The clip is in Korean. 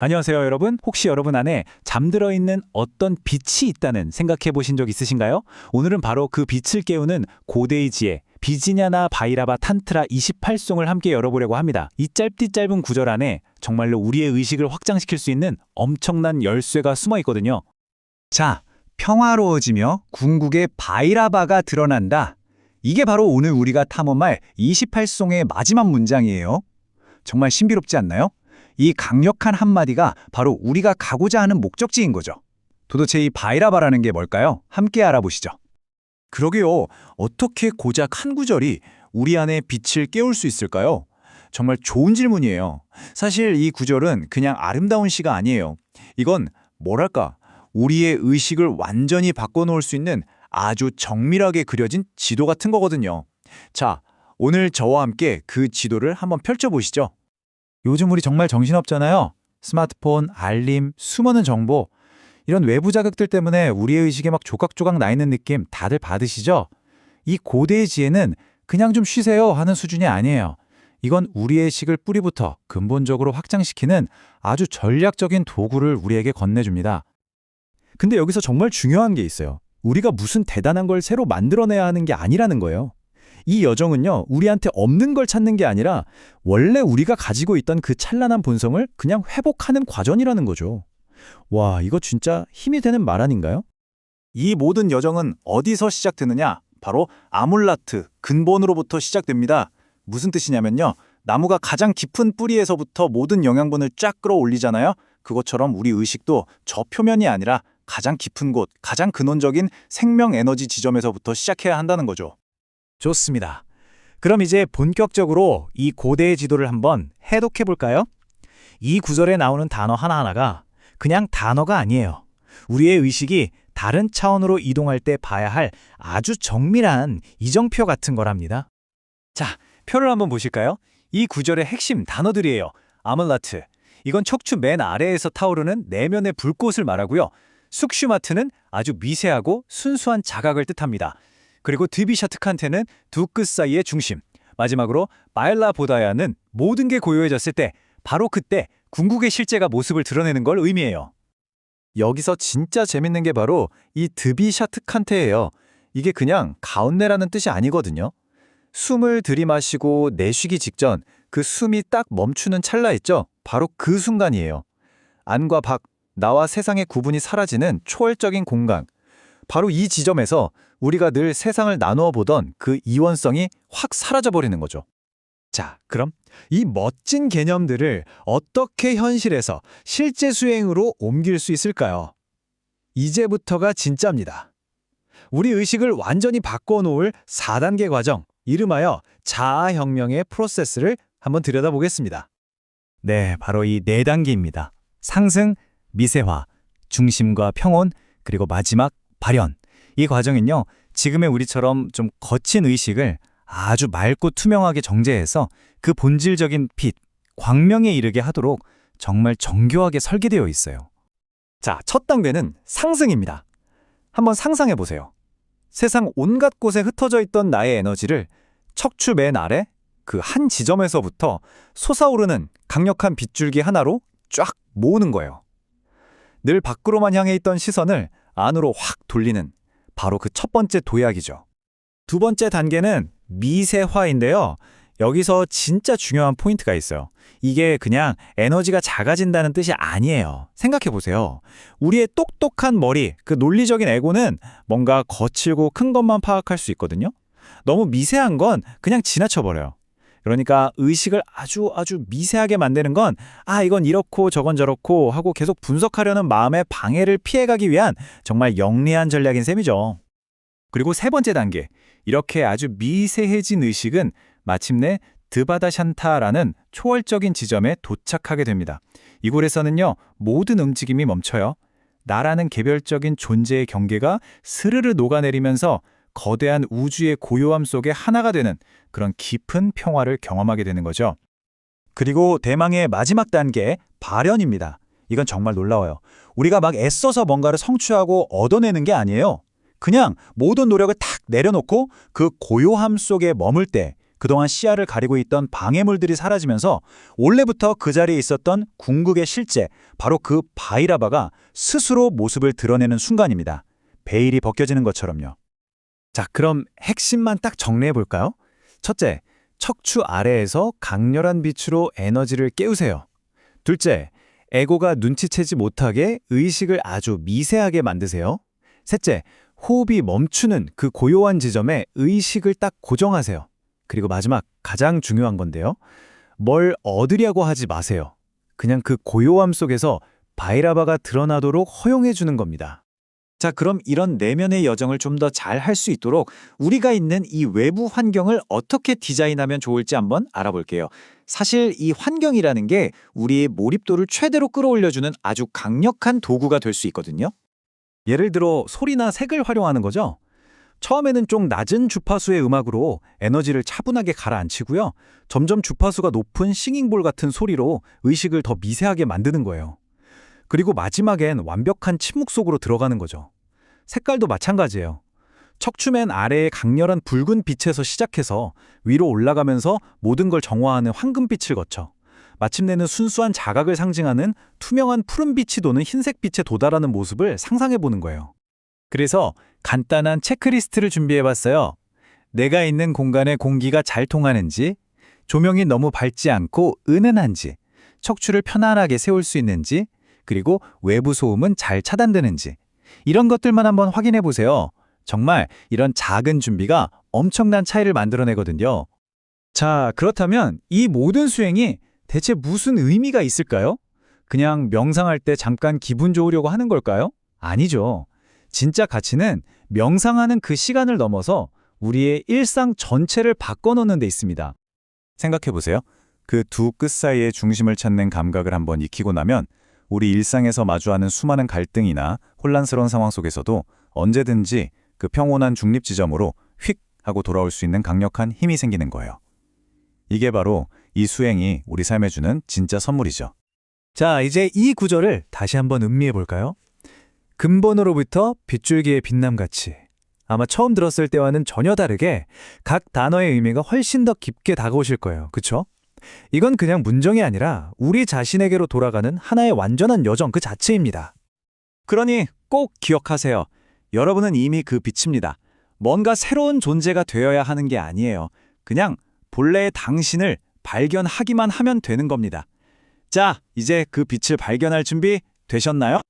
안녕하세요, 여러분. 혹시 여러분 안에 잠들어 있는 어떤 빛이 있다는 생각해 보신 적 있으신가요? 오늘은 바로 그 빛을 깨우는 지혜, 비지냐나 바이라바 탄트라 28송을 함께 열어보려고 합니다. 이 짧디 짧은 구절 안에 정말로 우리의 의식을 확장시킬 수 있는 엄청난 열쇠가 숨어 있거든요. 자, 평화로워지며 궁극의 바이라바가 드러난다. 이게 바로 오늘 우리가 탐험할 28송의 마지막 문장이에요. 정말 신비롭지 않나요? 이 강력한 한마디가 바로 우리가 가고자 하는 목적지인 거죠. 도대체 이 바이라바라는 게 뭘까요? 함께 알아보시죠. 그러게요. 어떻게 고작 한 구절이 우리 안에 빛을 깨울 수 있을까요? 정말 좋은 질문이에요. 사실 이 구절은 그냥 아름다운 시가 아니에요. 이건 뭐랄까, 우리의 의식을 완전히 바꿔놓을 수 있는 아주 정밀하게 그려진 지도 같은 거거든요. 자, 오늘 저와 함께 그 지도를 한번 펼쳐보시죠. 요즘 우리 정말 정신없잖아요. 스마트폰, 알림, 수많은 정보. 이런 외부 자극들 때문에 우리의 의식에 막 조각조각 나 있는 느낌 다들 받으시죠? 이 고대의 지혜는 그냥 좀 쉬세요 하는 수준이 아니에요. 이건 우리의 식을 뿌리부터 근본적으로 확장시키는 아주 전략적인 도구를 우리에게 건네줍니다. 근데 여기서 정말 중요한 게 있어요. 우리가 무슨 대단한 걸 새로 만들어내야 하는 게 아니라는 거예요. 이 여정은요, 우리한테 없는 걸 찾는 게 아니라 원래 우리가 가지고 있던 그 찬란한 본성을 그냥 회복하는 과정이라는 거죠. 와, 이거 진짜 힘이 되는 말 아닌가요? 이 모든 여정은 어디서 시작되느냐? 바로 아물라트, 근본으로부터 시작됩니다. 무슨 뜻이냐면요. 나무가 가장 깊은 뿌리에서부터 모든 영양분을 쫙 끌어올리잖아요. 그것처럼 우리 의식도 저 표면이 아니라 가장 깊은 곳, 가장 근원적인 생명 에너지 지점에서부터 시작해야 한다는 거죠. 좋습니다. 그럼 이제 본격적으로 이 고대의 지도를 한번 해독해 볼까요? 이 구절에 나오는 단어 하나하나가 그냥 단어가 아니에요. 우리의 의식이 다른 차원으로 이동할 때 봐야 할 아주 정밀한 이정표 같은 거랍니다. 자, 표를 한번 보실까요? 이 구절의 핵심 단어들이에요. 아물라트. 이건 척추 맨 아래에서 타오르는 내면의 불꽃을 말하고요. 숙슈마트는 아주 미세하고 순수한 자각을 뜻합니다. 그리고 드비샤트칸테는 두 끝 사이의 중심. 마지막으로 마일라보다야는 모든 게 고요해졌을 때 바로 그때 궁극의 실제가 모습을 드러내는 걸 의미해요. 여기서 진짜 재밌는 게 바로 이 드비샤트칸테예요. 이게 그냥 가운데라는 뜻이 아니거든요. 숨을 들이마시고 내쉬기 직전 그 숨이 딱 멈추는 찰나 있죠? 바로 그 순간이에요. 안과 밖, 나와 세상의 구분이 사라지는 초월적인 공간. 바로 이 지점에서 우리가 늘 세상을 나누어 보던 그 이원성이 확 사라져 버리는 거죠. 자, 그럼 이 멋진 개념들을 어떻게 현실에서 실제 수행으로 옮길 수 있을까요? 이제부터가 진짜입니다. 우리 의식을 완전히 바꿔놓을 4단계 과정, 이름하여 자아혁명의 프로세스를 한번 들여다보겠습니다. 네, 바로 이 4단계입니다. 상승, 미세화, 중심과 평온, 그리고 마지막 발현. 이 과정은요, 지금의 우리처럼 좀 거친 의식을 아주 맑고 투명하게 정제해서 그 본질적인 빛, 광명에 이르게 하도록 정말 정교하게 설계되어 있어요. 자, 첫 단계는 상승입니다. 한번 상상해 보세요. 세상 온갖 곳에 흩어져 있던 나의 에너지를 척추 맨 아래 그 한 지점에서부터 솟아오르는 강력한 빗줄기 하나로 쫙 모으는 거예요. 늘 밖으로만 향해 있던 시선을 안으로 확 돌리는 바로 그 첫 번째 도약이죠. 두 번째 단계는 미세화인데요. 여기서 진짜 중요한 포인트가 있어요. 이게 그냥 에너지가 작아진다는 뜻이 아니에요. 생각해 보세요. 우리의 똑똑한 머리, 그 논리적인 에고는 뭔가 거칠고 큰 것만 파악할 수 있거든요. 너무 미세한 건 그냥 지나쳐 버려요. 그러니까 의식을 아주 아주 미세하게 만드는 건 아, 이건 이렇고 저건 저렇고 하고 계속 분석하려는 마음의 방해를 피해가기 위한 정말 영리한 전략인 셈이죠. 그리고 세 번째 단계, 이렇게 아주 미세해진 의식은 마침내 드바다샨타라는 초월적인 지점에 도착하게 됩니다. 이곳에서는요, 모든 움직임이 멈춰요. 나라는 개별적인 존재의 경계가 스르르 녹아내리면서 거대한 우주의 고요함 속에 하나가 되는 그런 깊은 평화를 경험하게 되는 거죠. 그리고 대망의 마지막 단계, 발현입니다. 이건 정말 놀라워요. 우리가 막 애써서 뭔가를 성취하고 얻어내는 게 아니에요. 그냥 모든 노력을 탁 내려놓고 그 고요함 속에 머물 때 그동안 시야를 가리고 있던 방해물들이 사라지면서 원래부터 그 자리에 있었던 궁극의 실제, 바로 그 바이라바가 스스로 모습을 드러내는 순간입니다. 베일이 벗겨지는 것처럼요. 자, 그럼 핵심만 딱 정리해 볼까요? 첫째, 척추 아래에서 강렬한 빛으로 에너지를 깨우세요. 둘째, 에고가 눈치채지 못하게 의식을 아주 미세하게 만드세요. 셋째, 호흡이 멈추는 그 고요한 지점에 의식을 딱 고정하세요. 그리고 마지막, 가장 중요한 건데요. 뭘 얻으려고 하지 마세요. 그냥 그 고요함 속에서 바이라바가 드러나도록 허용해 주는 겁니다. 자, 그럼 이런 내면의 여정을 좀 더 잘 할 수 있도록 우리가 있는 이 외부 환경을 어떻게 디자인하면 좋을지 한번 알아볼게요. 사실 이 환경이라는 게 우리의 몰입도를 최대로 끌어올려주는 아주 강력한 도구가 될 수 있거든요. 예를 들어 소리나 색을 활용하는 거죠. 처음에는 좀 낮은 주파수의 음악으로 에너지를 차분하게 가라앉히고요. 점점 주파수가 높은 싱잉볼 같은 소리로 의식을 더 미세하게 만드는 거예요. 그리고 마지막엔 완벽한 침묵 속으로 들어가는 거죠. 색깔도 마찬가지예요. 척추맨 아래의 강렬한 붉은 빛에서 시작해서 위로 올라가면서 모든 걸 정화하는 황금빛을 거쳐 마침내는 순수한 자각을 상징하는 투명한 푸른빛이 도는 흰색빛에 도달하는 모습을 상상해 보는 거예요. 그래서 간단한 체크리스트를 준비해봤어요. 내가 있는 공간에 공기가 잘 통하는지, 조명이 너무 밝지 않고 은은한지, 척추를 편안하게 세울 수 있는지, 그리고 외부 소음은 잘 차단되는지 이런 것들만 한번 확인해 보세요. 정말 이런 작은 준비가 엄청난 차이를 만들어내거든요. 자, 그렇다면 이 모든 수행이 대체 무슨 의미가 있을까요? 그냥 명상할 때 잠깐 기분 좋으려고 하는 걸까요? 아니죠. 진짜 가치는 명상하는 그 시간을 넘어서 우리의 일상 전체를 바꿔놓는 데 있습니다. 생각해 보세요. 그 두 끝 사이의 중심을 찾는 감각을 한번 익히고 나면 우리 일상에서 마주하는 수많은 갈등이나 혼란스러운 상황 속에서도 언제든지 그 평온한 중립 지점으로 휙 하고 돌아올 수 있는 강력한 힘이 생기는 거예요. 이게 바로 이 수행이 우리 삶에 주는 진짜 선물이죠. 자, 이제 이 구절을 다시 한번 음미해 볼까요? 근본으로부터 빗줄기의 빛남같이. 아마 처음 들었을 때와는 전혀 다르게 각 단어의 의미가 훨씬 더 깊게 다가오실 거예요. 그쵸? 이건 그냥 문정이 아니라 우리 자신에게로 돌아가는 하나의 완전한 여정 그 자체입니다. 그러니 꼭 기억하세요. 여러분은 이미 그 빛입니다. 뭔가 새로운 존재가 되어야 하는 게 아니에요. 그냥 본래의 당신을 발견하기만 하면 되는 겁니다. 자, 이제 그 빛을 발견할 준비 되셨나요?